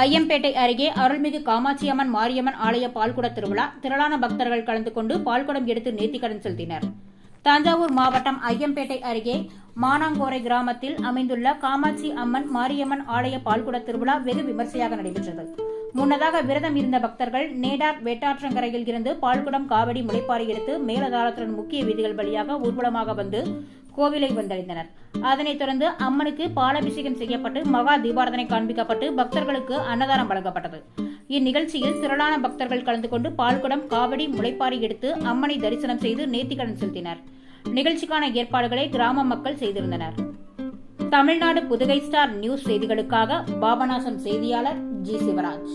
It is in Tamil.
ஐயம்பேட்டை அருகே அருள்மிகு காமாட்சியம்மன் மாரியம்மன் ஆலய பால்குட திருவிழா. திரளான பக்தர்கள் கலந்து கொண்டு பால்குடம் எடுத்து நேர்த்திக்கடன் செலுத்தினர். தஞ்சாவூர் மாவட்டம் ஐயம்பேட்டை அருகே மானாங்கோரை கிராமத்தில் அமைந்துள்ள காமாட்சி அம்மன் மாரியம்மன் ஆலய பால்குட திருவிழா வெகு விமர்சையாக நடைபெற்றது. முன்னதாக விரதம் இருந்த பக்தர்கள் நேடார் வெட்டாற்றங்கரையில் இருந்து பால்குடம் காவடி முளைப்பாறை எடுத்து மேலதாளத்துடன் முக்கிய வீதிகள் வழியாக ஊர்வலமாக வந்து கோவிலை வந்தடைந்தனர் அதனைத் தொடர்ந்து அம்மனுக்கு பாலாபிஷேகம் செய்யப்பட்டு மகா தீபாரதனை காண்பிக்கப்பட்டு பக்தர்களுக்கு அன்னதானம் வழங்கப்பட்டது. இந்நிகழ்ச்சியில் திரளான பக்தர்கள் கலந்து கொண்டு பால்குடம் காவடி முளைப்பாரி எடுத்து அம்மனை தரிசனம் செய்து நேர்த்திக்கடன் செலுத்தினர். நிகழ்ச்சிக்கான ஏற்பாடுகளை கிராம மக்கள் செய்திருந்தனர். தமிழ்நாடு புதுகை ஸ்டார் நியூஸ் செய்திகளுக்காக பாபநாசம் செய்தியாளர் ஜி சிவராஜ்.